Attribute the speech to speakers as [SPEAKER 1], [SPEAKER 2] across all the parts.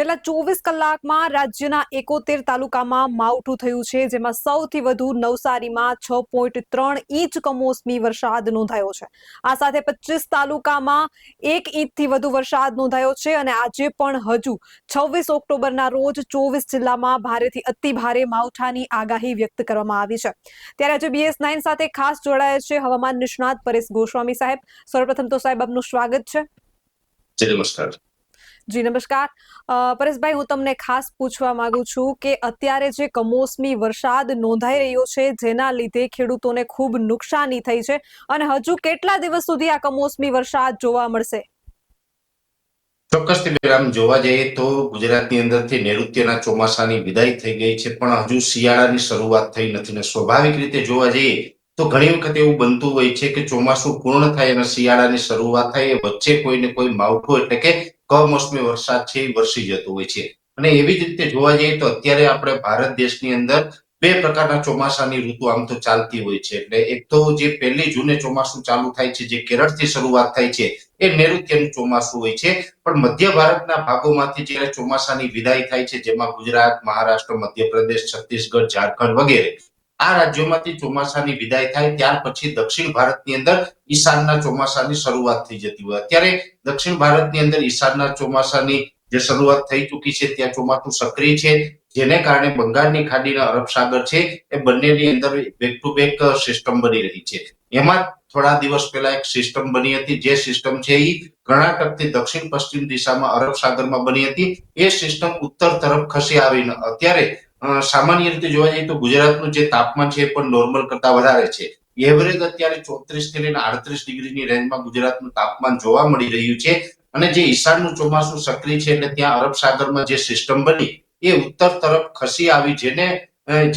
[SPEAKER 1] છેલ્લા ચોવીસ કલાકમાં રાજ્યના એકોતેર તાલુકામાં માવઠું થયું છે, જેમાં સૌથી વધુ નવસારીમાં છ પોઈન્ટ ત્રણ ઇંચ કમોસમી વરસાદ નોંધાયો છે. આ સાથે પચીસ તાલુકામાં એક ઇંચથી વધુ વરસાદ નોંધાયો છે અને આજે પણ હજુ છવ્વીસ ઓક્ટોબરના રોજ ચોવીસ જિલ્લામાં ભારેથી અતિ ભારે માવઠાની આગાહી વ્યક્ત કરવામાં આવી છે. ત્યારે આજે બીએસ નાઇન સાથે ખાસ જોડાયા છે હવામાન નિષ્ણાત પરેશ ગોસ્વામી સાહેબ. સર્વપ્રથમ તો સાહેબ, આપનું સ્વાગત છે.
[SPEAKER 2] નમસ્કાર.
[SPEAKER 1] જી, નમસ્કાર. પરેશભાઈ, હું તમને ખાસ પૂછવા માંગુ છું કે અત્યારે જે કમોસમી વરસાદ નોંધાઈ રહ્યો છે, જેના લીધે ખેડૂતોને ખૂબ નુકસાની થઈ છે અને હજુ કેટલા દિવસ સુધી આ કમોસમી વરસાદ જોવા મળશે?
[SPEAKER 2] ચોક્કસથી આમ જોવા જઈએ તો ગુજરાતની અંદરથી નૈઋત્યના ચોમાસાની વિદાય થઈ ગઈ છે, પણ હજુ શિયાળાની શરૂઆત થઈ નથી ને સ્વાભાવિક રીતે જોવા જઈએ તો ઘણી વખત એવું બનતું હોય છે કે ચોમાસું પૂર્ણ થાય અને શિયાળાની શરૂઆત થાય, એ વચ્ચે કોઈને કોઈ માવઠું એટલે કે કમોસમી વરસાદ છે એ વરસી જતો હોય છે. અને એવી જ રીતે જોવા જઈએ તો અત્યારે આપણે ભારત દેશની અંદર બે પ્રકારના ચોમાસાની ઋતુ આમ તો ચાલતી હોય છે. એટલે એક તો જે પહેલી જૂને ચોમાસું ચાલુ થાય છે, જે કેરળથી શરૂઆત થાય છે, એ નૈઋત્યનું ચોમાસું હોય છે. પણ મધ્ય ભારતના ભાગોમાંથી જ્યારે ચોમાસાની વિદાય થાય છે, જેમાં ગુજરાત, મહારાષ્ટ્ર, મધ્યપ્રદેશ, છત્તીસગઢ, ઝારખંડ વગેરે આ રાજ્યોમાંથી ચોમાસાની વિદાય થાય ત્યાર પછી દક્ષિણ ભારતની અંદર ઈશાનના ચોમાસાની શરૂઆત થઈ જતી હોય. અત્યારે દક્ષિણ ભારતની અંદર ઈશાનના ચોમાસાની જે શરૂઆત થઈ ચૂકી છે ત્યાં ચોમાસું સક્રિય છે. જેને કારણે બંગાળની ખાડીના અરબ સાગર છે એ બંનેની અંદર બેક ટુ બેક સિસ્ટમ બની રહી છે. એમાં થોડા દિવસ પહેલા એક સિસ્ટમ બની હતી. જે સિસ્ટમ છે એ કર્ણાટકથી દક્ષિણ પશ્ચિમ દિશામાં અરબ સાગરમાં બની હતી. એ સિસ્ટમ ઉત્તર તરફ ખસી આવીને અત્યારે સામાન્ય રીતે જોવા જઈએ તો ગુજરાતનું જે તાપમાન છે એ પણ નોર્મલ કરતા વધારે છે. એવરેજ અત્યારે ચોત્રીસથી લઈને આડત્રીસ ડિગ્રીની રેન્જમાં ગુજરાતનું તાપમાન જોવા મળી રહ્યું છે. અને જે ઈશાનનું ચોમાસું સક્રિય છે એટલે ત્યાં અરબ સાગરમાં જે સિસ્ટમ બની, એ ઉત્તર તરફ ખસી આવી જેને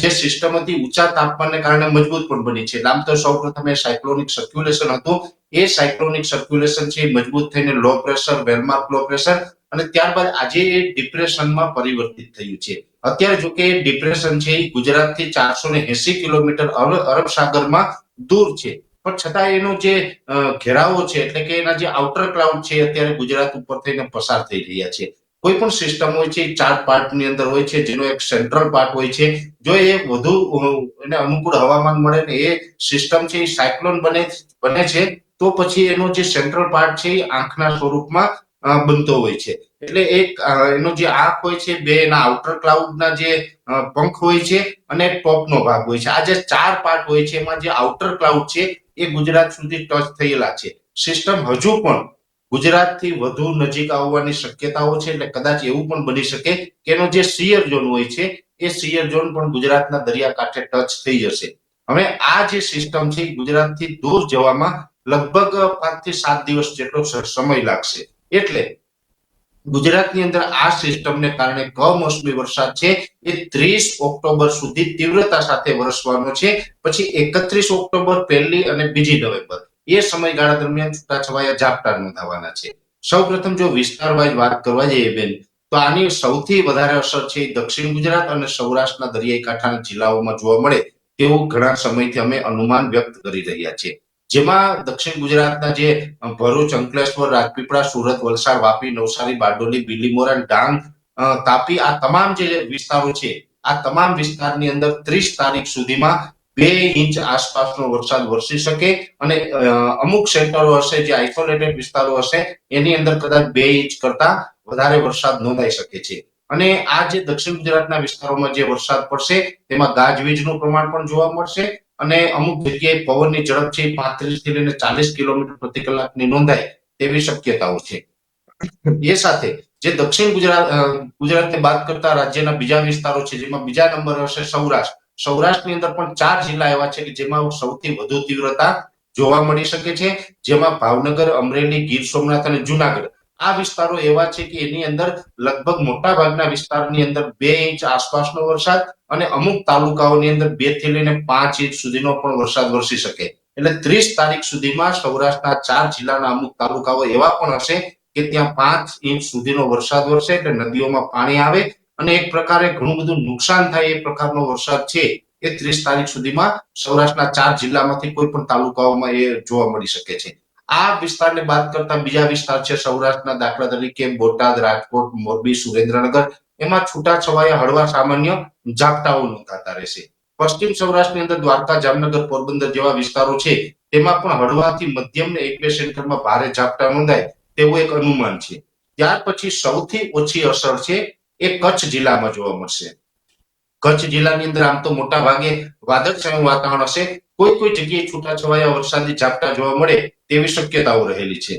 [SPEAKER 2] જે સિસ્ટમ હતી ઊંચા તાપમાનને કારણે મજબૂત પણ બની છે. આમ તો સૌપ્રથમ એ સાયક્લોનિક સર્ક્યુલેશન હતું. એ સાયક્લોનિક સર્ક્યુલેશન છે મજબૂત થઈને low pressure well marked low pressure અને ત્યારબાદ આજે એ ડિપ્રેશનમાં પરિવર્તિત થયું છે. અત્યારે જો કે ડિપ્રેશન છે એ ગુજરાતથી ચારસો ને એસી કિલોમીટર અરબ સાગરમાં દૂર છે. પણ છતાં એનો જે ઘેરાવો છે, એટલે કે એના જે આઉટર ક્લાઉડ છે, અત્યારે ગુજરાત ઉપર થઈને પસાર થઈ રહ્યા છે. કોઈ પણ સિસ્ટમ હોય છે ચાર પાર્ટની અંદર હોય છે, જેનો એક સેન્ટ્રલ પાર્ટ હોય છે, જો એ વધુ એને અનુકૂળ હવામાન મળે ને એ સિસ્ટમ છે એ સાયક્લોન બને બને છે, તો પછી એનો જે સેન્ટ્રલ પાર્ટ છે એ આંખના સ્વરૂપમાં બનતો હોય છે. એટલે એક એનો જે આંખ હોય છે, બે એના આઉટર ક્લાઉડના જે પંખ હોય છે અને ટોપનો ભાગ હોય છે. આ જે ચાર પાર્ટ હોય છે, એમાં જે આઉટર ક્લાઉડ છે, એ ગુજરાત સુધી ટચ થયેલા છે. સિસ્ટમ હજુ પણ ગુજરાતથી વધુ નજીક આવવાની શક્યતાઓ છે, એટલે કદાચ એવું પણ બની શકે કે એનો જે સિયર ઝોન હોય છે, એ સિયર ઝોન પણ ગુજરાતના દરિયાકાંઠે ટચ થઈ જશે. હવે આ જે સિસ્ટમ છે, એ ગુજરાતથી દૂર જવામાં લગભગ પાંચથી સાત દિવસ જેટલો સમય લાગશે. એટલે ગુજરાતની અંદર આ સિસ્ટમને કારણે કમોસમી વરસાદ છે એ ત્રીસ ઓક્ટોબર સુધી તીવ્રતા સાથે વરસવાનો છે. પછી એકત્રીસ ઓક્ટોબર પહેલી અને બીજી નવેમ્બર. એ સમયગાળા દરમિયાન છૂટાછવાયા ઝાપટા નોંધાવાના છે. સૌપ્રથમ જો વિસ્તાર વાઇઝ વાત કરવા જઈએ બેન, તો આની સૌથી વધારે અસર છે દક્ષિણ ગુજરાત અને સૌરાષ્ટ્રના દરિયાઈ કાંઠાના જિલ્લાઓમાં જોવા મળે તેવું ઘણા સમયથી અમે અનુમાન વ્યક્ત કરી રહ્યા છીએ. જેમાં દક્ષિણ ગુજરાતના જે ભરૂચ, અંકલેશ્વર, રાજપીપળા, સુરત, વલસાડ, વાપી, નવસારી, બારડોલી બીલીમોરા ડાંગ તાપી આ તમામ જે વિસ્તારો છે, આ તમામ વિસ્તારની અંદર ત્રીસ તારીખ સુધીમાં બે ઇંચ આસપાસનો વરસાદ વરસી શકે અને અમુક સેન્ટરો હશે જે આઇસોલેટેડ વિસ્તારો હશે, એની અંદર કદાચ બે ઇંચ કરતા વધારે વરસાદ નોંધાઈ શકે છે. અને આ જે દક્ષિણ ગુજરાતના વિસ્તારોમાં જે વરસાદ પડશે, તેમાં ગાજવીજનું પ્રમાણ પણ જોવા મળશે અને અમુક જગ્યાએ પવનની ઝડપ છે પાંત્રીસથી લઈને ચાલીસ કિલોમીટર પ્રતિ કલાકની નોંધાય તેવી શક્યતાઓ છે. એ સાથે જે દક્ષિણ ગુજરાત ગુજરાતને બાદ કરતા રાજ્યના બીજા વિસ્તારો છે, જેમાં બીજા નંબર હશે સૌરાષ્ટ્ર. સૌરાષ્ટ્રની અંદર પણ ચાર જિલ્લા એવા છે કે જેમાં સૌથી વધુ તીવ્રતા જોવા મળી શકે છે, જેમાં ભાવનગર, અમરેલી, ગીર સોમનાથ અને જુનાગઢ. આ વિસ્તારો એવા છે કે એની અંદર લગભગ મોટા ભાગના વિસ્તારની અંદર બે ઇંચ આસપાસનો વરસાદ અને અમુક તાલુકાઓની અંદર બેથી લઈને પાંચ ઇંચ સુધીનો પણ વરસાદ વરસી શકે. એટલે ત્રીસ તારીખ સુધીમાં સૌરાષ્ટ્રના ચાર જિલ્લાના અમુક તાલુકાઓ એવા પણ હશે કે ત્યાં પાંચ ઇંચ સુધીનો વરસાદ વરસે એટલે નદીઓમાં પાણી આવે અને એક પ્રકારે ઘણું બધું નુકસાન થાય એ પ્રકારનો વરસાદ છે એ ત્રીસ તારીખ સુધીમાં સૌરાષ્ટ્રના ચાર જિલ્લામાંથી કોઈ પણ તાલુકાઓમાં એ જોવા મળી શકે છે. આ વિસ્તારને બાદ કરતા બીજા વિસ્તાર છે સૌરાષ્ટ્રના દાખલા તરીકે બોટાદ, રાજકોટ, મોરબી, સુરેન્દ્રનગર. એમાં છૂટાછવાયા હળવા સામાન્ય ઝાપટાઓ નોંધાતા રહેશે. પશ્ચિમ સૌરાષ્ટ્રની અંદર દ્વારકા, જામનગર, પોરબંદર જેવા વિસ્તારો છે, તેમાં પણ હળવાથી મધ્યમ ને એક બે સેન્ટરમાં ભારે ઝાપટા નોંધાય તેવું એક અનુમાન છે. ત્યાર પછી સૌથી ઓછી અસર છે એ કચ્છ જિલ્લામાં જોવા મળશે. કચ્છ જિલ્લાની અંદર આમ તો મોટા ભાગે વાદળછાયું વાતાવરણ હશે. કોઈ કોઈ જગ્યાએ છૂટાછવાયા વરસાદી ઝાપટા જોવા મળે તેવી શક્યતાઓ રહેલી છે.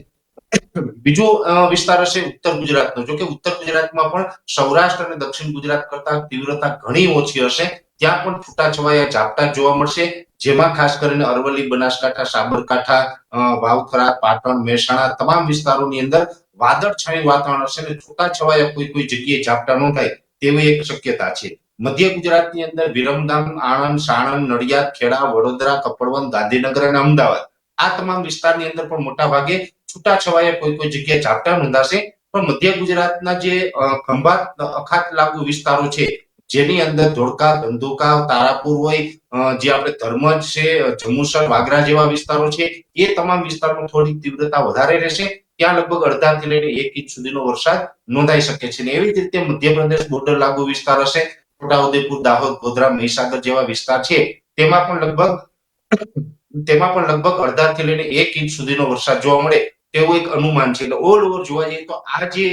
[SPEAKER 2] બીજો વિસ્તાર હશે ઉત્તર ગુજરાતનો. જો કે ઉત્તર ગુજરાતમાં પણ સૌરાષ્ટ્ર અને દક્ષિણ ગુજરાત કરતા તીવ્રતા ઘણી ઓછી હશે. ત્યાં પણ છૂટાછવાયા ઝાપટા જોવા મળશે, જેમાં ખાસ કરીને અરવલ્લી, બનાસકાંઠા, સાબરકાંઠા વાવથરા, પાટણ, મહેસાણા તમામ વિસ્તારોની અંદર વાદળછાયું વાતાવરણ હશે અને છૂટાછવાયા કોઈ કોઈ જગ્યાએ ઝાપટા નોંધાય તેવી એક શક્યતા છે. મધ્ય ગુજરાતની અંદર વિરમગામ, આણંદ, સાણંદ, નડિયાદ, ખેડા, વડોદરા, કપડવંત, ગાંધીનગર અને અમદાવાદ આ તમામ વિસ્તારની અંદર પણ મોટા ભાગે છૂટાછવાયા કોઈ કોઈ જગ્યાએ ઝાપટા નોંધાશે. પણ મધ્ય ગુજરાતના જે ખંભાત અખાત લાગુ વિસ્તારો છે, જેની અંદર ધોળકા, ધંધુકા, તારાપુર હોય જે આપણે ધર્મજ છે જમ્મુસર વાગરા જેવા વિસ્તારો છે, એ તમામ વિસ્તારમાં થોડી તીવ્રતા વધારે રહેશે. ત્યાં લગભગ અડધાથી લઈને એક ઇંચ સુધીનો વરસાદ નોંધાઈ શકે છે. અને એવી જ રીતે મધ્યપ્રદેશ બોર્ડર લાગુ વિસ્તાર હશે. છોટાઉદેપુર, દાહોદ, ગોધરા, મહીસાગર જેવા વિસ્તાર છે. તેમાં પણ લગભગ તેમાં પણ લગભગ અડધાથી લઈને એક ઇંચ સુધીનો વરસાદ જોવા મળે તેવું એક અનુમાન છે. એટલે ઓલ ઓવર જોવા જઈએ તો આ જે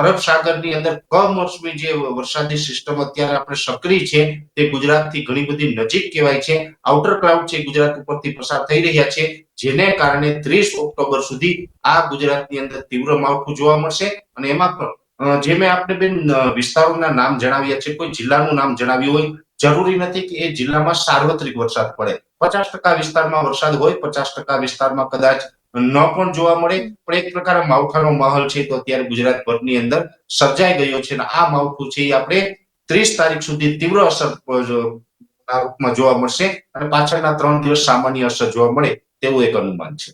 [SPEAKER 2] અરબ સાગરની અંદર કમોસમી જે વરસાદી સિસ્ટમ અત્યારે આપણે સક્રિય છે તે ગુજરાતથી ઘણી બધી નજીક કહેવાય છે. આઉટર ક્લાઉડ છે ગુજરાત ઉપરથી પસાર થઈ રહ્યા છે, જેને કારણે ત્રીસ ઓક્ટોબર સુધી આ ગુજરાતની અંદર તીવ્ર માવઠું જોવા મળશે. અને એમાં પણ જે મેં આપણે બેન વિસ્તારોના નામ જણાવ્યા છે, કોઈ જિલ્લાનું નામ જણાવ્યું હોય જરૂરી નથી કે એ જિલ્લામાં સાર્વત્રિક વરસાદ પડે. પચાસ ટકા વિસ્તારમાં વરસાદ હોય, પચાસ ટકા વિસ્તારમાં કદાચ ન પણ જોવા મળે. પણ એક પ્રકારે માવઠાનો માહોલ છે તો અત્યારે ગુજરાત ભરની અંદર સર્જાઈ ગયો છે અને આ માવઠું છે એ આપણે ત્રીસ તારીખ સુધી તીવ્ર અસર રૂપમાં જોવા મળશે અને પાછળના ત્રણ દિવસ સામાન્ય અસર જોવા મળે તેવું એક અનુમાન છે.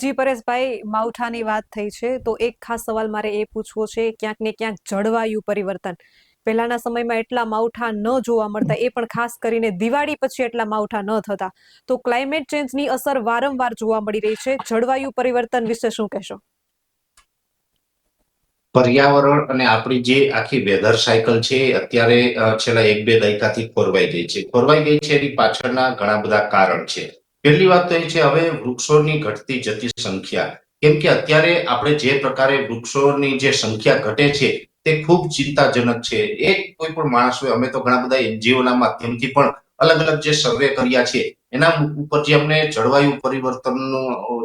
[SPEAKER 1] જી પરેશભાઈ, માવઠાની વાત થઈ છે. તો એક ખાસ સવાલ મારે એ પૂછવો છે, ક્યાંક ને ક્યાંક જળવાયુ પરિવર્તન. પહેલાના સમયમાં એટલા માવઠા ન જોવા મળતા, એ પણ ખાસ કરીને દિવાળી પછી એટલા માવઠા ન થતા. તો ક્લાઇમેટ ચેન્જની અસર વારંવાર જોવા મળી રહી છે. જળવાયુ પરિવર્તન વિશે શું કહેશો?
[SPEAKER 2] પર્યાવરણ અને આપણી જે આખી વેધર સાયકલ છે અત્યારે છેલ્લા એક બે દાયકાથી ખોરવાઈ ગઈ છે. ખોરવાઈ ગઈ છે એની પાછળના ઘણા બધા કારણ છે. પહેલી વાત તો એ છે, હવે વૃક્ષોની ઘટતી જતી સંખ્યા. કેમ કે અત્યારે આપણે જે પ્રકારે વૃક્ષોની જે સંખ્યા ઘટે છે તે ખૂબ ચિંતાજનક છે. એક કોઈ પણ માણસ હોય, અમે તો ઘણા બધા એનજીઓના માધ્યમથી પણ અલગ અલગ જે સર્વે કર્યા છે, એના ઉપર જે અમને જળવાયુ પરિવર્તનનો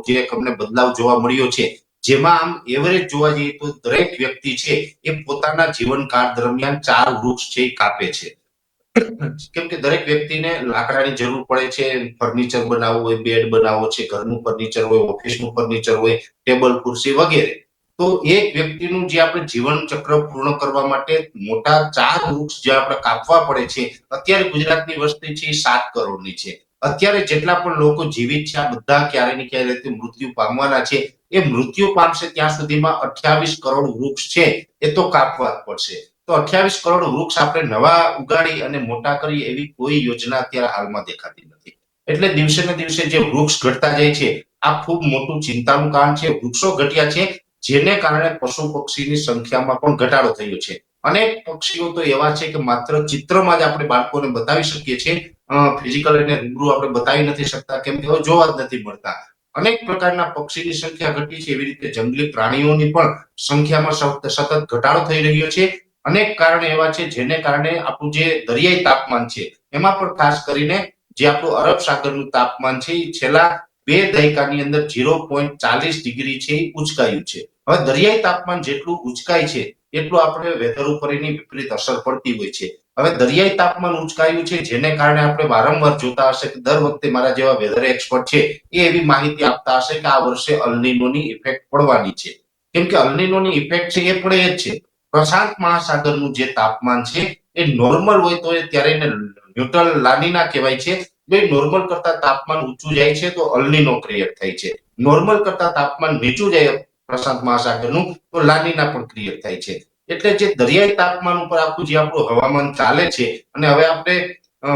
[SPEAKER 2] જે અમને બદલાવ જોવા મળ્યો છે. જેમાં આમ એવરેજ જોવા જઈએ તો દરેક વ્યક્તિ છે, એ પોતાના જીવનકાળ દરમિયાન ચાર વૃક્ષ છે એ કાપે છે. કેમ કે દરેક વ્યક્તિને લાકડાની જરૂર પડે છે ફર્નિચર બનાવવું હોય બેડ બનાવવો છે, ઘરનું ફર્નિચર હોય ઓફિસનું ફર્નિચર હોય ટેબલ ખુરશી વગેરે. તો એક વ્યક્તિનું જે આપણે જીવન ચક્ર પૂર્ણ કરવા માટે મોટા ચાર વૃક્ષ જે આપણે કાપવા પડે છે, અત્યારે ગુજરાતની વસ્તી છે એ સાત કરોડની છે. અત્યારે જેટલા પણ લોકો જીવિત છે, આ બધા ક્યારે ને ક્યારે રીતે મૃત્યુ પામવાના છે. એ મૃત્યુ પામશે ત્યાં સુધીમાં અઠ્યાવીસ કરોડ વૃક્ષ છે, એ તો કાપવા જ પડશે. તો અઠ્યાવીસ કરોડ વૃક્ષ આપણે નવા ઉગાડી અને મોટા કરી એવી કોઈ યોજના અત્યારે હાલમાં દેખાતી નથી. એટલે દિવસે ને દિવસે જે વૃક્ષ ઘટતા જાય છે, આ ખૂબ મોટું ચિંતાનું કારણ છે. વૃક્ષો ઘટ્યા છે જેને કારણે પશુ પક્ષીની સંખ્યામાં પણ ઘટાડો થયો છે. અનેક પક્ષીઓ તો એવા છે કે માત્ર ચિત્રમાં જ આપણે બાળકોને બતાવી શકીએ છીએ. ફિઝિકલ અને રૂબરૂ આપણે બતાવી નથી શકતા, કેમ કે જોવા જ નથી મળતા. અનેક પ્રકારના પક્ષીની સંખ્યા ઘટી છે, એવી રીતે જંગલી પ્રાણીઓની પણ સંખ્યામાં સતત ઘટાડો થઈ રહ્યો છે. અનેક કારણો એવા છે જેને કારણે આપણું જે દરિયાઈ તાપમાન છે, એમાં પણ ખાસ કરીને જે આપણું અરબ સાગરનું તાપમાન છે, એ છેલ્લા બે દાયકાની અંદર ઝીરો પોઈન્ટ ચાલીસ ડિગ્રી છે એ ઉચકાયું છે. હવે દરિયાઈ તાપમાન જેટલું ઉચકાય છે, એટલું આપણે વેધર ઉપર એની વિપરીત અસર પડતી હોય છે. હવે દરિયાઈ તાપમાન ઉચકાયું છે, જેને કારણે આપણે વારંવાર જોતા હશે કે દર વખતે મારા જેવા વેધર એક્સપર્ટ છે એ એવી માહિતી આપતા હશે કે આ વર્ષે અલનીનોની ઇફેક્ટ પડવાની છે. કેમ કે અલનીનોની ઇફેક્ટ છે એ પડે જ છે. પ્રશાંત મહાસાગરનું જે તાપમાન છે એ નોર્મલ હોય તો એ ત્યારે એને ન્યુટ્રલ લાનીના કહેવાય છે. જો નોર્મલ કરતા તાપમાન ઊંચું જાય છે તો અલનીનો ક્રિએટ થાય છે. નોર્મલ કરતા તાપમાન નીચું જાય પ્રશાંત મહાસાગરનું તો લાનીના પણ ક્રિએટ થાય છે. એટલે જે દરિયાઈ તાપમાન ઉપર આખું જે આપણું હવામાન ચાલે છે અને હવે આપણે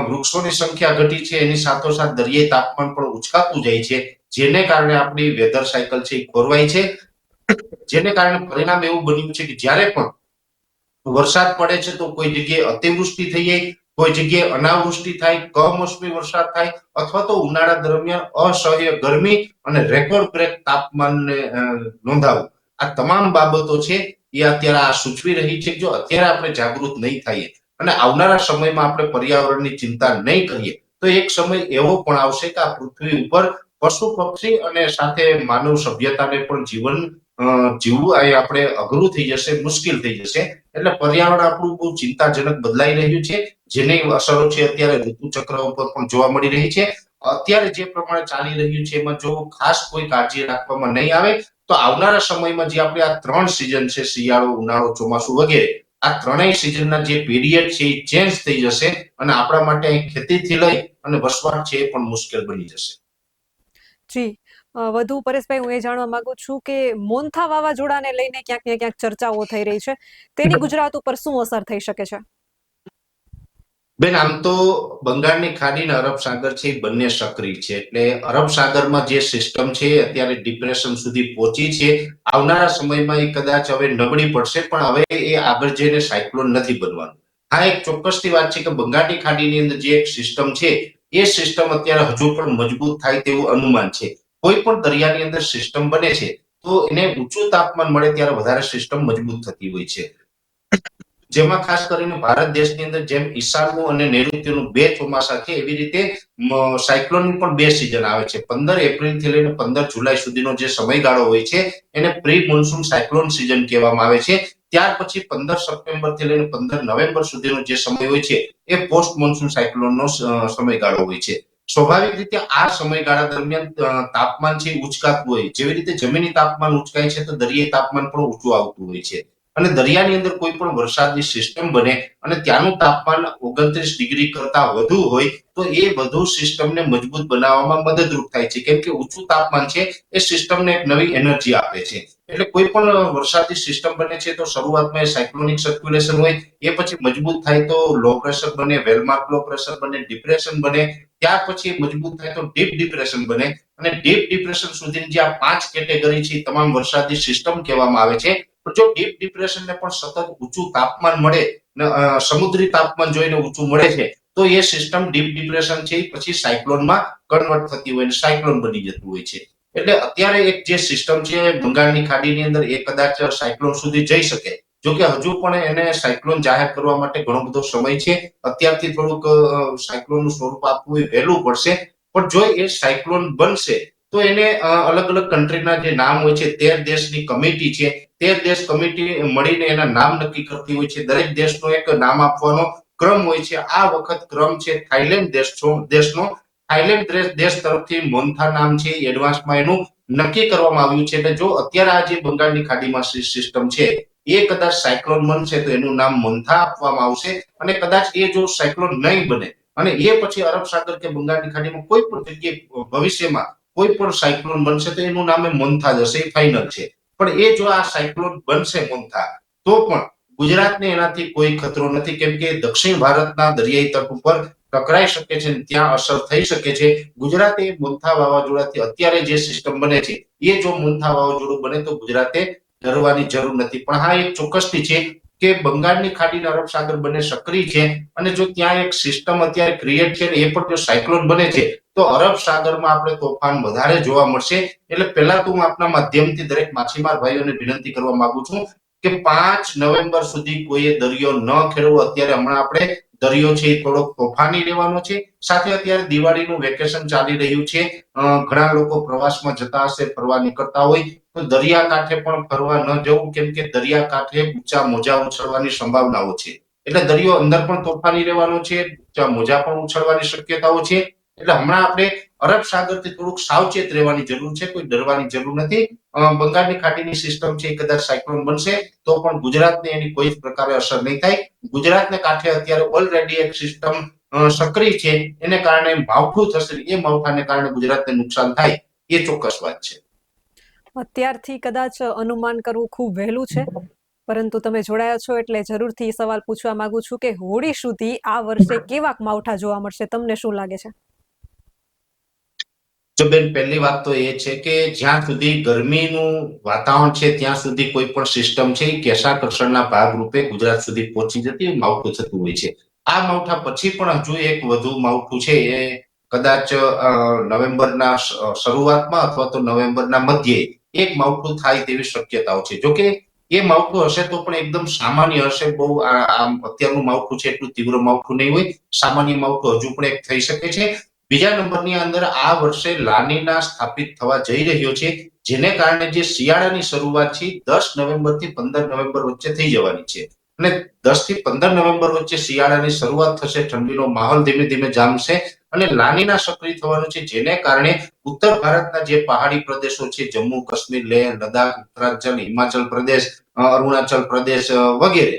[SPEAKER 2] વૃક્ષોની સંખ્યા ઘટી છે એની સાથોસાથ દરિયાઈ તાપમાન પણ ઉચકાતું જાય છે, જેને કારણે આપણી વેધર સાયકલ છે એ ખોરવાય છે. જેને કારણે પરિણામ એવું બન્યું છે કે જ્યારે પણ વરસાદ પડે છે તો કોઈ જગ્યાએ અતિવૃષ્ટિ થઈ જાય કોઈ જગ્યાએ અનાવૃષ્ટિ થાય, કમોસમી વરસાદ થાય અથવા તો ઉનાળા દરમિયાન અસહ્ય ગરમી અને રેકોર્ડ બ્રેક તાપમાનને નોંધાવું. આ તમામ બાબતો છે એ અત્યારે આ સૂચવી રહી છે જો અત્યારે આપણે જાગૃત નહીં થઈએ અને આવનારા સમયમાં આપણે પર્યાવરણની ચિંતા નહીં કરીએ, તો એક સમય એવો પણ આવશે કે આ પૃથ્વી ઉપર પશુ પક્ષી અને સાથે માનવ સભ્યતાને પણ જીવન જીવવું એ આપણે અઘરું થઈ જશે, મુશ્કેલ થઈ જશે. એટલે પર્યાવરણ આપણું બહુ ચિંતાજનક બદલાઈ રહ્યું છે. જેની અસરો છે અત્યારે ઋતુ ચક્ર ઉપર પણ જોવા મળી રહી છે. અત્યારે જે પ્રમાણે ચાલી રહ્યું છે એમાં જો ખાસ કોઈ કાળજી રાખવામાં નહીં આવે તો આવનારા સમયમાં જે આપણે આ ત્રણ સિઝન છે શિયાળો ઉનાળો ચોમાસું વગેરે આ ત્રણેય સિઝનના જે પીરિયડ છે એ ચેન્જ થઈ જશે અને આપણા માટે અહીં ખેતીથી લઈ અને વસવાટ છે એ પણ મુશ્કેલ બની જશે.
[SPEAKER 1] જી. વધુ પરેશભાઈ હું એ જાણવા માંગુ છું કે મોન્થા વાવાઝોડાને લઈને ક્યાંક ને ક્યાંક ચર્ચાઓ થઈ રહી છે. તેની ગુજરાત ઉપર શું અસર થઈ શકે છે?
[SPEAKER 2] બેન, આમ તો બંગાળની ખાડી ને અરબ સાગર છે, એ બંને સક્રિય છે. એટલે અરબ સાગરમાં જે સિસ્ટમ છે અત્યારે ડિપ્રેશન સુધી પહોંચી છે. આવનારા સમયમાં એ કદાચ હવે નબળી પડશે, પણ હવે એ આગળ જઈને સાયક્લોન નથી બનવાનું. હા, એક ચોક્કસથી વાત છે કે બંગાળની ખાડીની અંદર જે એક સિસ્ટમ છે, એ સિસ્ટમ અત્યારે હજુ પણ મજબૂત થાય તેવું અનુમાન છે. કોઈ પણ દરિયાની અંદર સિસ્ટમ બને છે, તો એને ઊંચું તાપમાન મળે, ત્યારે વધારે સિસ્ટમ મજબૂત થતી હોય છે. જેમાં ખાસ કરીને ભારત દેશની અંદર જેમ ઈશાનનું અને નૈઋત્યનું બે ચોમાસા છે, એવી રીતે સાયક્લોનની પણ બે સિઝન આવે છે. પંદર એપ્રિલથી લઈને પંદર જુલાઈ સુધીનો જે સમયગાળો હોય છે, એને પ્રી મોન્સૂન સાયક્લોન સિઝન કહેવામાં આવે છે. ત્યાર પછી પંદર સપ્ટેમ્બરથી લઈને પંદર નવેમ્બર સુધીનો જે સમય હોય છે, એ પોસ્ટ મોન્સૂન સાયક્લોનનો સમયગાળો હોય છે. સ્વાભાવિક રીતે આ સમયગાળા દરમિયાન તાપમાન છે ઉચકાતું હોય. જેવી રીતે જમીની તાપમાન ઉચકાય છે, તો દરિયાઈ તાપમાન પણ ઊંચું આવતું હોય છે. અને દરિયાની અંદર કોઈ પણ વરસાદની સિસ્ટમ બને અને ત્યાંનું તાપમાન ઓગણત્રીસ ડિગ્રી કરતા વધુ હોય, તો એ વધુ સિસ્ટમને મજબૂત બનાવવામાં મદદરૂપ થાય છે. કેમ કે ઊંચું તાપમાન છે, એ સિસ્ટમને એક નવી એનર્જી આપે છે. એટલે કોઈ પણ વરસાદી સિસ્ટમ બને છે, તો શરૂઆતમાં સાયક્લોનિક સર્ક્યુલેશન હોય, એ પછી મજબૂત થાય તો લો પ્રેશર બને વેલમાર્ક લો પ્રેશર બને ડિપ્રેશન બને, ત્યાર પછી મજબૂત થાય તો ડીપ ડિપ્રેશન બને. અને ડીપ ડિપ્રેશન સુધીની જે આ પાંચ કેટેગરી છે તમામ વરસાદી સિસ્ટમ કહેવામાં આવે છે. પણ જો ડીપ ડિપ્રેશનને પણ સતત ઊંચું તાપમાન મળે સમુદ્રી તાપમાન જોઈને ઊંચું મળે છે, તો એ સિસ્ટમ ડીપ ડિપ્રેશન છે પછી સાયક્લોનમાં કન્વર્ટ થતી હોય સાયક્લોન બની જતું હોય છે. એટલે અત્યારે એક જે સિસ્ટમ છે બંગાળની ખાડીની અંદર એ કદાચ સાયક્લોન સુધી જઈ શકે. જો કે હજુ પણ એને સાયક્લોન જાહેર કરવા માટે ઘણો બધો સમય છે. અત્યારથી થોડુંક સાયક્લોનનું સ્વરૂપ આપવું એ વહેલું પડશે. પણ જો એ સાયક્લોન બનશે તો એને અલગ અલગ કન્ટ્રીના જે નામ હોય છે, તેર દેશની કમિટી છે, તેર દેશ કમિટી મળીને એના નામ નક્કી કરતી હોય છે. દરેક દેશનો એક નામ આપવાનો ક્રમ હોય છે. આ વખત ક્રમ છે થાઈલેન્ડ દેશનો થાઈલેન્ડ દેશ તરફથી મોન્થા નામ છે એડવાન્સમાં એનું નક્કી કરવામાં આવ્યું છે. એટલે જો અત્યારે આ જે બંગાળની ખાડીમાં સિસ્ટમ છે, એ કદાચ સાયક્લોન બનશે તો એનું નામ મોન્થા આપવામાં આવશે અને કદાચ એ જો સાયક્લોન નહીં બને અને એ પછી અરબ સાગર કે બંગાળની ખાડીમાં કોઈ પણ જગ્યાએ ભવિષ્યમાં કોઈ પણ સાયક્લોન બનશે તો એનું નામે મોન્થા જશે, એ ફાઇનલ છે. પણ એ જો આ સાયક્લોન બનશે મોન્થા તો પણ ગુજરાતને એનાથી કોઈ ખતરો નથી, કેમ કે દક્ષિણ ભારતના દરિયાઈ તટ ઉપર ટકરાઈ શકે છે ત્યાં અસર થઈ શકે છે. ગુજરાતે મોન્થા વાવાઝોડાથી અત્યારે જે સિસ્ટમ બને છે, એ જો મોન્થા વાવાઝોડું બને તો ગુજરાતે ડરવાની જરૂર નથી. પણ હા, એક ચોક્કસથી છે કે બંગાળની ખાડી અને અરબ સાગર બંને સક્રિય છે અને જો ત્યાં એક સિસ્ટમ અત્યારે ક્રિએટ છે ને, એ પણ જો સાયક્લોન બને છે તો અરબ સાગરમાં આપણે તોફાન વધારે જોવા મળશે. એટલે પહેલા તો હું આપના માધ્યમથી દરેક માછીમાર ભાઈઓને વિનંતી કરવા માંગુ છું કે પાંચ નવેમ્બર સુધી કોઈએ દરિયો ન ખેડવો. અત્યારે હમણાં આપણે દરિયો છે એ થોડોક તોફાની રહેવાનો છે. સાથે અત્યારે દિવાળીનું વેકેશન ચાલી રહ્યું છે. ઘણા લોકો પ્રવાસમાં જતા હશે, ફરવા નીકળતા હોય. તો દરિયા કાંઠે પણ ફરવા ન જવું, કેમ કે દરિયા કાંઠે ઊંચા મોજા ઉછળવાની સંભાવનાઓ છે. એટલે દરિયો અંદર પણ તોફાની રહેવાનો છે, ઊંચા મોજા પણ ઉછળવાની શક્યતાઓ છે. એટલે હમણાં આપણે અરબ સાગરથી થોડુંક સાવચેત રહેવાની જરૂર છે, કોઈ ડરવાની જરૂર નથી. બંગાળની ખાડીની સિસ્ટમ છે કદાચ સાયક્લોન બનશે, તો પણ ગુજરાતને એની કોઈ પ્રકારે અસર નહીં થાય. ગુજરાતને કાંઠે અત્યારે ઓલરેડી એક સિસ્ટમ સક્રિય છે, એને કારણે માવઠું થશે એ માવઠાને કારણે ગુજરાતને નુકસાન થાય, એ ચોક્કસ વાત છે.
[SPEAKER 1] અત્યારથી કદાચ અનુમાન કરવું ખૂબ વહેલું છે, પરંતુ તમે જોડાયા છો એટલે જરૂરથી સવાલ પૂછવા માંગુ છું કે હોળી સુધી આ વર્ષે કેવા માવઠા જોવા મળશે, તમને શું લાગે છે?
[SPEAKER 2] જો બેન, પહેલી વાત તો એ છે કે જ્યાં સુધી ગરમીનું વાતાવરણ છે, ત્યાં સુધી કોઈ પણ સિસ્ટમ છે, એ કેશાકર્ષણના ભાગરૂપે ગુજરાત સુધી પહોંચી જતી માવઠું થતું હોય છે. આ માવઠા પછી પણ હજુ એક વધુ માવઠું છે, એ કદાચ નવેમ્બરના શરૂઆતમાં અથવા તો નવેમ્બરના મધ્યે એક માવઠું થાય તેવી શક્યતાઓ છે. જોકે એ માવઠું હશે તો પણ એકદમ સામાન્ય હશે, બહુ આ- અત્યારનું માવઠું છે, એટલું તીવ્ર માવઠું નહીં હોય. સામાન્ય માવઠું હજુ પણ એક થઈ શકે છે. બીજા નંબરની અંદર આ વર્ષે લાનીના સ્થાપિત થવા જઈ રહ્યો છે, જેને કારણે જે શિયાળાની શરૂઆત છે, દસ નવેમ્બરથી પંદર નવેમ્બર વચ્ચે થઈ જવાની છે. અને દસથી પંદર નવેમ્બર વચ્ચે શિયાળાની શરૂઆત થશે, ઠંડીનો માહોલ ધીમે ધીમે જામશે અને લાનીના સક્રિય થવાનું છે, જેને કારણે ઉત્તર ભારતના જે પહાડી પ્રદેશો છે, જમ્મુ, કાશ્મીર, લેહ લદાખ ઉત્તરાંચલ, હિમાચલ પ્રદેશ અરુણાચલ પ્રદેશ વગેરે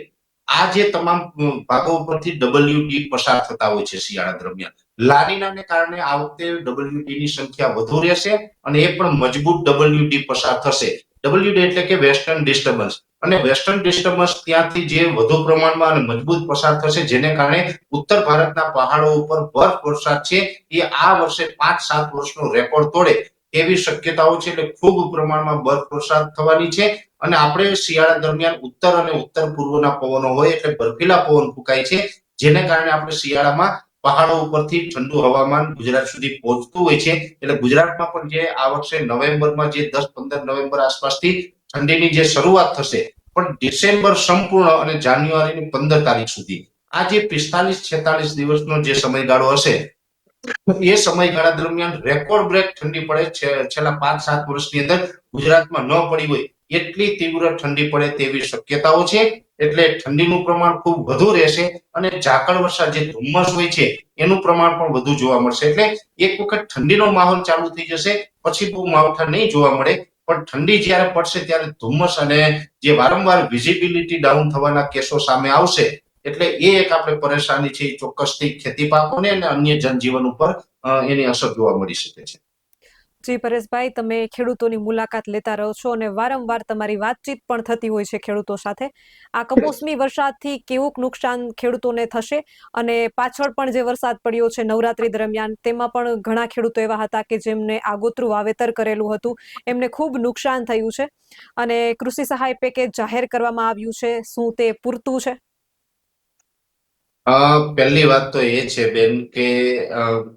[SPEAKER 2] આ જે તમામ ભાગો ઉપરથી ડબલ્યુડી પસાર થતા હોય છે શિયાળા દરમિયાન. લાનીનાને કારણે આ વખતે ડબલ્યુડી ની સંખ્યા વધુ રહેશે અને એ પણ મજબૂત ડબલ્યુડી પસાર થશે. ડબલ્યુડી એટલે કે વેસ્ટર્ન ડિસ્ટર્બન્સ અને વેસ્ટર્ન ડિસ્ટર્બન્સ ત્યાંથી જે વધુ પ્રમાણમાં અને મજબૂત પસાર થશે, જેને કારણે ઉત્તર ભારતના પહાડો ઉપર બરફ વરસાદ છે, એ આ વર્ષે પાંચ સાત વર્ષનો રેકોર્ડ તોડે એવી શક્યતાઓ છે, એટલે ખૂબ પ્રમાણમાં બરફ વરસાદ થવાની છે. અને આપણે શિયાળા દરમિયાન ઉત્તર અને ઉત્તર પૂર્વના પવનો હોય, એટલે બરફીલા પવન ફૂંકાય છે, જેને કારણે આપણે શિયાળામાં પહાડો ઉપરથી ઠંડુ હવામાન ગુજરાત સુધી પહોંચતું હોય છે. એટલે ગુજરાતમાં પણ જે આ વર્ષે નવેમ્બરમાં જે દસ પંદર નવેમ્બર આસપાસથી ઠંડીની જે શરૂઆત થશે, પણ ડિસેમ્બર સંપૂર્ણ અને જાન્યુઆરીની પંદર તારીખ સુધી. આ જે પિસ્તાલીસ છેતાલીસ દિવસનો જે સમયગાળો હશે એ સમયગાળા દરમિયાન રેકોર્ડ બ્રેક ઠંડી પડે છે, છેલ્લા પાંચ સાત વર્ષની અંદર ગુજરાતમાં ન પડી હોય એટલી તીવ્ર ઠંડી પડે તેવી શક્યતાઓ છે. એટલે ઠંડીનું પ્રમાણ ખૂબ વધુ રહેશે અને ઝાકળ વરસાદ જે ધુમ્મસ હોય છે, એનું પ્રમાણ પણ વધુ જોવા મળશે. એટલે એક વખત ઠંડીનો માહોલ ચાલુ થઈ જશે, પછી બહુ માવઠા નહીં જોવા મળે. પણ ઠંડી જ્યારે પડશે ત્યારે ધુમ્મસ અને જે વારંવાર વિઝિબિલિટી ડાઉન થવાના કેસો સામે આવશે. એટલે એ એક આપણે પરેશાની છે ચોક્કસથી ખેતી પાકોને અને અન્ય જનજીવન ઉપર એની અસર જોવા મળી શકે છે.
[SPEAKER 1] જી, પરેશભાઈ, તમે ખેડૂતોની મુલાકાત લેતા રહો છો અને વારંવાર તમારી વાતચીત પણ થતી હોય છે ખેડૂતો સાથે. આ કમોસમી વરસાદથી કેવુંક નુકસાન ખેડૂતોને થશે અને પાછળ પણ જે વરસાદ પડ્યો છે નવરાત્રી દરમિયાન, તેમાં પણ ઘણા ખેડૂતો એવા હતા કે જેમને આગોતરું વાવેતર કરેલું હતું. એમને ખૂબ નુકસાન થયું છે અને કૃષિ સહાય પેકેજ જાહેર કરવામાં આવ્યું છે. શું તે પૂરતું છે?
[SPEAKER 2] પહેલી વાત તો એ છે, બેન, કે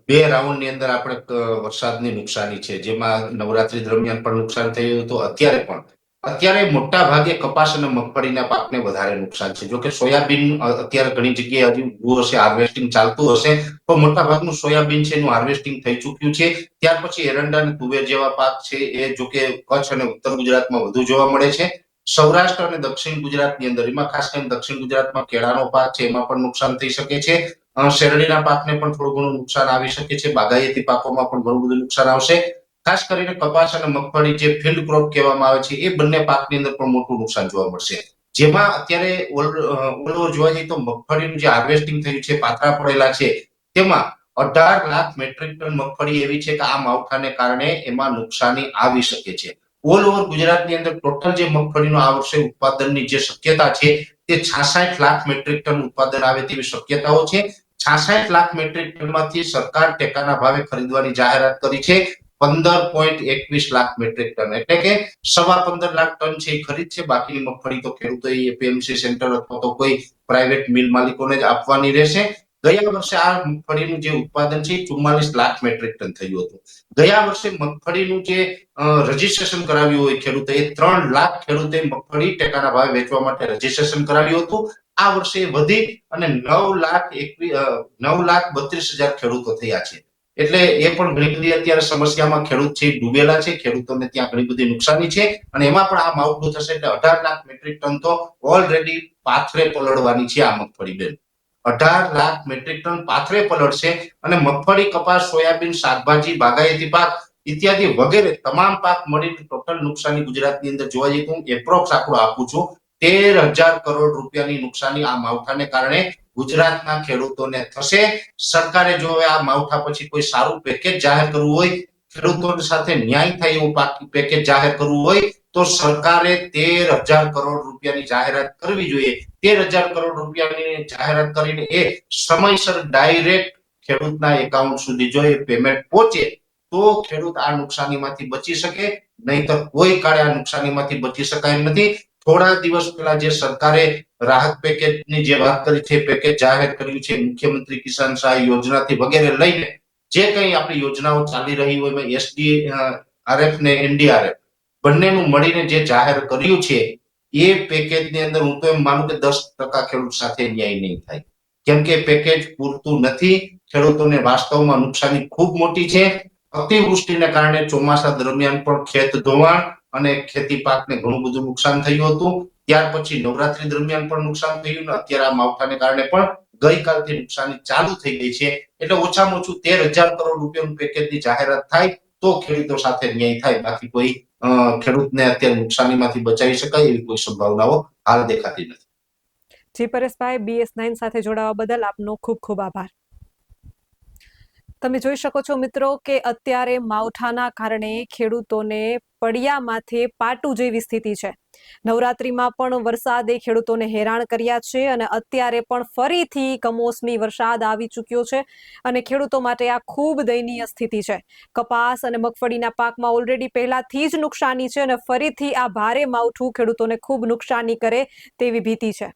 [SPEAKER 2] બે રાઉન્ડની અંદર આપણે વરસાદની નુકસાની છે. જેમાં નવરાત્રી દરમિયાન પણ નુકસાન થયું હતું, અત્યારે પણ. અત્યારે મોટા ભાગે કપાસ અને મગફળીના પાકને વધારે નુકસાન છે. જોકે સોયાબીન અત્યારે ઘણી જગ્યાએ હજી ઉભું હશે, હાર્વેસ્ટિંગ ચાલતું હશે, તો મોટા ભાગનું સોયાબીન છે, એનું હાર્વેસ્ટિંગ થઈ ચૂક્યું છે. ત્યાર પછી એરંડા અને તુવેર જેવા પાક છે, એ જોકે કચ્છ અને ઉત્તર ગુજરાતમાં વધુ જોવા મળે છે. સૌરાષ્ટ્ર અને દક્ષિણ ગુજરાતની અંદર, એમાં ખાસ કરીને દક્ષિણ ગુજરાતમાં કેળાનો પાક છે, એમાં પણ નુકસાન થઈ શકે છે. શેરડીના પાકને પણ થોડું ઘણું નુકસાન આવી શકે છે, બાગાયતી પાકોમાં પણ ઘણું બધું નુકસાન આવશે. ખાસ કરીને કપાસ અને મગફળી જે ફિલ્ડ ક્રોપ કહેવામાં આવે છે, એ બંને પાકની અંદર પણ મોટું નુકસાન જોવા મળશે. જેમાં અત્યારે ઓલ જોવા જઈએ તો મગફળીનું જે હાર્વેસ્ટિંગ થયું છે પાથરા પડેલા છે, તેમાં અઢાર લાખ મેટ્રિક ટન મગફળી એવી છે કે આ માવઠાને કારણે એમાં નુકસાની આવી શકે છે. ઓલ ઓવર ગુજરાતની અંદર ટોટલ જે મગફળીનું આ વર્ષે ઉત્પાદનની જે શક્યતા છે, તે છાસઠ લાખ મેટ્રિક ટન ઉત્પાદન આવે તેવી શક્યતાઓ છે. છાસઠ લાખ મેટ્રિક ટનમાંથી સરકાર ટેકાના ભાવે ખરીદવાની જાહેરાત કરી છે. પંદર પોઈન્ટ એકવીસ લાખ મેટ્રિક ટન. એટલે કે સવા પંદર લાખ ટન છે એ ખરીદ છે. બાકીની મગફળી તો ખેડૂતો એપીએમસી સેન્ટર અથવા તો કોઈ પ્રાઇવેટ મિલ માલિકોને જ આપવાની રહેશે. ગયા વર્ષે આ મગફળીનું જે ઉત્પાદન છે ચુમ્માલીસ લાખ મેટ્રિક ટન થયું હતું. ગયા વર્ષે મગફળીનું જે રજીસ્ટ્રેશન કરાવ્યું હોય ખેડૂતે, એ ત્રણ લાખ ખેડૂતે મગફળી ટેકાના ભાવે વેચવા માટે રજીસ્ટ્રેશન કરાવ્યું હતું. આ વર્ષે વધી અને નવ લાખ એકવી નવ લાખ બત્રીસ હજાર ખેડૂતો થયા છે. એટલે એ પણ ઘણી બધી અત્યારે સમસ્યામાં ખેડૂત છે ડૂબેલા છે, ખેડૂતોને ત્યાં ઘણી બધી નુકસાની છે અને એમાં પણ આ માવઠું થશે એટલે અઢાર લાખ મેટ્રિક ટન તો ઓલરેડી પાથરે પલળવાની છે આ મગફળી બેન. અઢાર લાખ મેટ્રિક ટન પાથરે પલળશે અને મગફળી કપાસ, સોયાબીન, શાકભાજી, બાગાયતી પાક ઇત્યાદિ વગેરે તમામ પાક મળીને ટોટલ નુકસાની ગુજરાતની અંદર જોવા જઈએ તો હું એપ્રોક્સ આંકડો આપું છું. તેર હજાર કરોડ રૂપિયાની નુકસાની આ માવઠાને કારણે ગુજરાતના ખેડૂતોને થશે. સરકારે જો આ માવઠા પછી કોઈ સારું પેકેજ જાહેર કરવું હોય ખેડૂતો સાથે ન્યાય થાય એવું પાક પેકેજ જાહેર કરવું હોય, તો સરકારે તેર હજાર કરોડ રૂપિયાની જાહેરાત કરવી જોઈએ. તેર હજાર કરોડ રૂપિયાની જાહેરાત કરીને એ સમયસર ડાયરેક્ટ ખેડૂતના એકાઉન્ટ સુધી જો એ પેમેન્ટ પહોંચે, તો ખેડૂત આ નુકસાનીમાંથી બચી શકે. નહીતર કોઈ કાળે આ નુકસાનીમાંથી બચી શકાય નથી. થોડા દિવસ પહેલા જે સરકારે રાહત પેકેજની જે વાત કરી છે પેકેજ જાહેર કર્યું છે, મુખ્યમંત્રી કિસાન સહાય યોજનાથી વગેરે લઈને, જે કંઈ આપણી યોજનાઓ ચાલી રહી હોય એસડી આરએફ ને એનડીઆરએફ બંનેનું મળીને જે જાહેર કર્યું છે એ પેકેજની અંદર હું તો એમ માનું કે દસ ટકા ખેડૂત સાથે ન્યાય નહીં થાય. કેમ કે પેકેજ પૂરતું નથી, ખેડૂતોને વાસ્તવમાં નુકસાની ખૂબ મોટી છે. અતિવૃષ્ટિને કારણે ચોમાસા દરમિયાન પણ ખેત ધોવાણ અને ખેતી પાકને ઘણું બધું નુકસાન થયું હતું. ત્યાર પછી નવરાત્રી દરમિયાન પણ નુકસાન થયું અત્યારે આ માવઠાને કારણે પણ ગઈકાલથી નુકસાની ચાલુ થઈ ગઈ છે. એટલે ઓછામાં ઓછું તેર હજાર કરોડ રૂપિયાનું પેકેજની જાહેરાત થાય તો ખેડૂતો સાથે ન્યાય થાય. બાકી કોઈ ખેડૂતને અત્યારે નુકસાનીમાંથી બચાવી શકાય એવી કોઈ સંભાવનાઓ હાલ દેખાતી નથી.
[SPEAKER 1] જી પરેશભાઈ બીએસ નાઇન સાથે જોડાવા બદલ આપનો ખૂબ ખૂબ આભાર. તમે જોઈ શકો છો મિત્રો કે અત્યારે માવઠાના કારણે ખેડૂતોને પડિયા માથે પાટું જેવી સ્થિતિ છે. નવરાત્રીમાં પણ વરસાદે ખેડૂતોને હેરાન કર્યા છે અને અત્યારે પણ ફરીથી કમોસમી વરસાદ આવી ચૂક્યો છે અને ખેડૂતો માટે આ ખૂબ દયનીય સ્થિતિ છે. કપાસ અને મગફળીના પાકમાં ઓલરેડી પહેલાથી જ નુકસાની છે અને ફરીથી આ ભારે માવઠું ખેડૂતોને ખૂબ નુકસાની કરે તેવી ભીતિ છે.